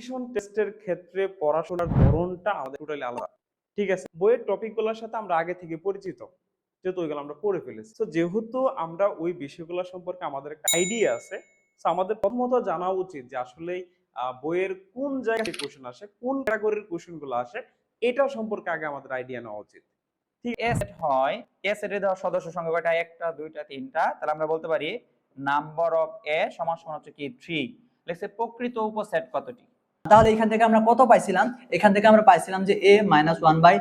Admission টেস্টের ক্ষেত্রে পড়াশোনার ধরনটা আমাদের টোটালি আলাদা। ঠিক আছে? বইয়ের টপিকগুলোর সাথে আমরা আগে থেকে পরিচিত, যেহেতু ওইগুলো আমরা পড়ে ফেলেছি। তো যেহেতু আমরা ওই বিষয়গুলো সম্পর্কে আমাদের একটা আইডিয়া আছে আমাদের প্রথমত জানা উচিত যে আসলে বইয়ের কোন জায়গায় কোশ্চেন আসে, কোন ক্যাটাগরির কোশ্চেনগুলো আসে এটা সম্পর্কে আগে আমাদের আইডিয়া নেওয়া উচিত। এ সেট হয় এ সেটে দেওয়া সদস্য সংখ্যা একটা, দুইটা, তিনটা। তাহলে আমরা বলতে পারি নাম্বার অফ এ সমান সমান হচ্ছে কি? থ্রি লেখছে প্রকৃত উপসেট কতটি? তাহলে এখান থেকে আমরা কত পাইছিলাম? এখান থেকে আমরা পাইছিলাম যে a minus one by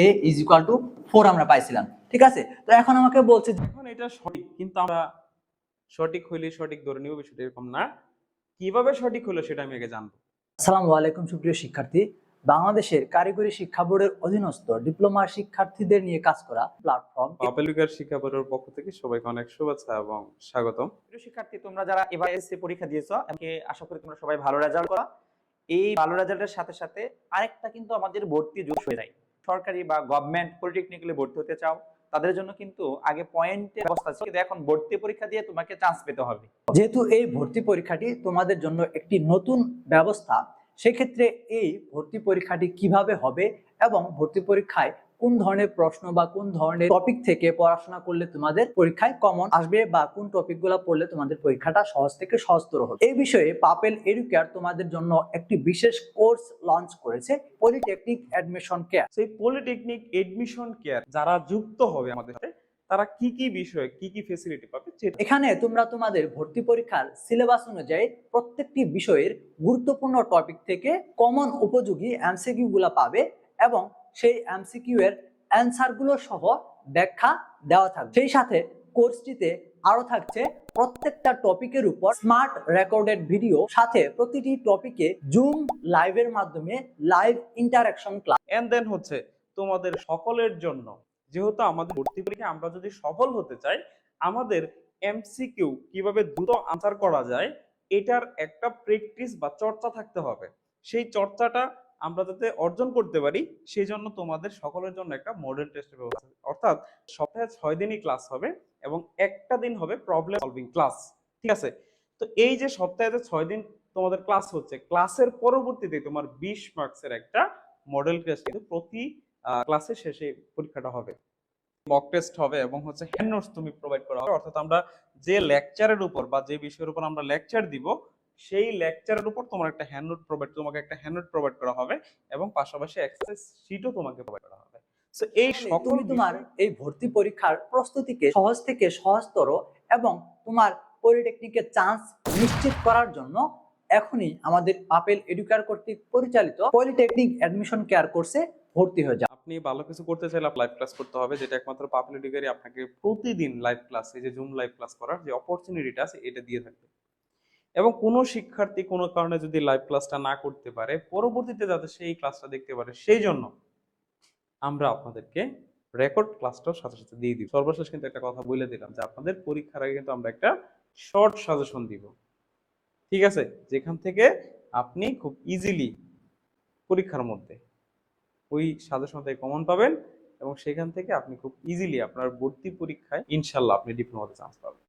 a is equal to four আমরা পাইছিলাম। ঠিক আছে? তো এখন আমাকে বলছে এখন এটা সঠিক কিন্তু আমরা সঠিক হইলে সঠিক ধরে নিব বিষয়টা এরকম না। কীভাবে সঠিক হলো সেটা আমি আগে জানব। আসসালামু আলাইকুম সুপ্রিয় শিক্ষার্থী। বাংলাদেশের কারিগরি শিক্ষা বোর্ডের অধীনস্থ ডিপ্লোমা শিক্ষার্থীদের নিয়ে কাজ করা প্ল্যাটফর্ম পাপেলিকার শিক্ষা বোর্ডের পক্ষ থেকে সবাইকে অনেক শুভেচ্ছা এবং স্বাগতম। প্রিয় শিক্ষার্থী তোমরা যারা এবার এসএসসি পরীক্ষা দিয়েছ আমি আশা করি তোমরা সবাই ভালো রেজাল্ট করা। এই ভালো রেজাল্টের সাথে সাথে আরেকটা কিন্তু আমাদের ভর্তি জোশ হয়ে যায়। সরকারি বা গভর্নমেন্ট পলিটেকনিক্যালে ভর্তি হতে চাও, তাদের জন্য কিন্তু আগে পয়েন্টের অবস্থা ছিল কিন্তু এখন ভর্তি পরীক্ষা দিয়ে তোমাকে চান্স পেতে হবে। যেহেতু এই ভর্তি পরীক্ষাটি তোমাদের জন্য একটি নতুন ব্যবস্থা, সেক্ষেত্রে এই ভর্তি পরীক্ষাটি কীভাবে হবে এবং ভর্তি পরীক্ষায় কোন ধরনের প্রশ্ন বা কোন ধরনের টপিক থেকে পড়াশোনা করলে তোমাদের পরীক্ষায় কমন আসবে বা কোন টপিকগুলো পড়লে তোমাদের পরীক্ষাটা সহজ থেকে সহজতর হবে? এই বিষয়ে পাপেল এডুকেয়ার তোমাদের জন্য একটি বিশেষ কোর্স লঞ্চ করেছে পলিটেকনিক অ্যাডমিশন কেয়ার সেই পলিটেকনিক এডমিশন কেয়ার যারা যুক্ত হবে আমাদের সাথে তারা কি কি বিষয়ে কি কি ফেসিলিটি পাবে এখানে তোমরা তোমাদের ভর্তি পরীক্ষার সিলেবাস অনুযায়ী প্রত্যেকটি বিষয়ের গুরুত্বপূর্ণ টপিক থেকে কমন উপযোগী এমসিকিউ গুলা পাবে এবং সেই এমসিকিউ এর অ্যান্সারগুলো সহ ব্যাখ্যা দেওয়া থাকবে। সেই সাথে কোর্সটিতে আরও থাকছে প্রত্যেকটা টপিকের উপর স্মার্ট রেকর্ডেড ভিডিও সাথে প্রতিটি টপিকে জুম লাইভের মাধ্যমে live interaction class and then হচ্ছে তোমাদের সকলের জন্য, যেহেতু আমাদের ভর্তি পরীক্ষায় আমরা যদি সফল হতে চাই, আমাদের এমসিকিউ কীভাবে দ্রুত আনসার করা যায়, এটার একটা প্র্যাকটিস বা চর্চা থাকতে হবে। সেই চর্চাটা আমরা যাতে অর্জন করতে পারি সেই জন্য তোমাদের সকলের জন্য একটা মডেল টেস্টের ব্যবস্থা। অর্থাৎ সপ্তাহে ছয় দিনই ক্লাস হবে এবং একটা দিন হবে প্রবলেম সলভিং ক্লাস ঠিক আছে? তো এই যে সপ্তাহে যে ছয় দিন তোমাদের ক্লাস হচ্ছে ক্লাসের পরবর্তীতে তোমার বিশ মার্কসের একটা মডেল টেস্ট কিন্তু প্রতি ক্লাসের শেষে পরীক্ষাটা হবে। মক টেস্ট হবে এবং হচ্ছে হ্যান্ড নোটস তুমি প্রোভাইড করা হবে। অর্থাৎ আমরা যে লেকচারের উপর বা যে বিষয়ের উপর আমরা লেকচার দিব সেই লেকচারের উপর তোমার একটা হ্যান্ড নোট প্রোভাইড তোমাকে একটা হ্যান্ড নোট প্রোভাইড করা হবে এবং পাশাপাশি এক্সারসাইজ শিটও তোমাকে প্রোভাইড করা হবে। সো এই সকল তোমার এই ভর্তি পরীক্ষার প্রস্তুতিকে সহজ থেকে সহজতর এবং তোমার পলিটেকনিকের চান্স নিশ্চিত করার জন্য এখনই আমাদের আপেল এডুকেয়ার কর্তৃক পরিচালিত পলিটেকনিক অ্যাডমিশন কেয়ার কোর্সে ভর্তি হয়ে যাও। আপনি ভালো কিছু করতে চাইলে লাইভ ক্লাস করতে হবে যেটা একমাত্র পাবলিক ডিগ্রি আপনাকে প্রতিদিন লাইভ ক্লাস এই যে জুম লাইভ ক্লাস করার যে অপরচুনিটিটা আছে এটা দিয়ে থাকবে। এবং কোনো শিক্ষার্থী কোনো কারণে যদি লাইভ ক্লাসটা না করতে পারে, পরবর্তীতে যাতে সেই ক্লাসটা দেখতে পারে, সেই জন্য আমরা আপনাদেরকে রেকর্ড ক্লাসটাও সাথে সাথে দিয়ে দিই সর্বশেষ কিন্তু একটা কথা বলে দিলাম যে আপনাদের পরীক্ষার আগে কিন্তু আমরা একটা শর্ট সাজেশন দিব। ঠিক আছে? যেখান থেকে আপনি খুব ইজিলি পরীক্ষার মধ্যে ওই সাজেশন থেকে কমন পাবেন এবং সেখান থেকে আপনি খুব ইজিলি আপনার ভর্তি পরীক্ষায় ইনশাল্লাহ আপনি ডিপ্লোমাতে চান্স পাবেন।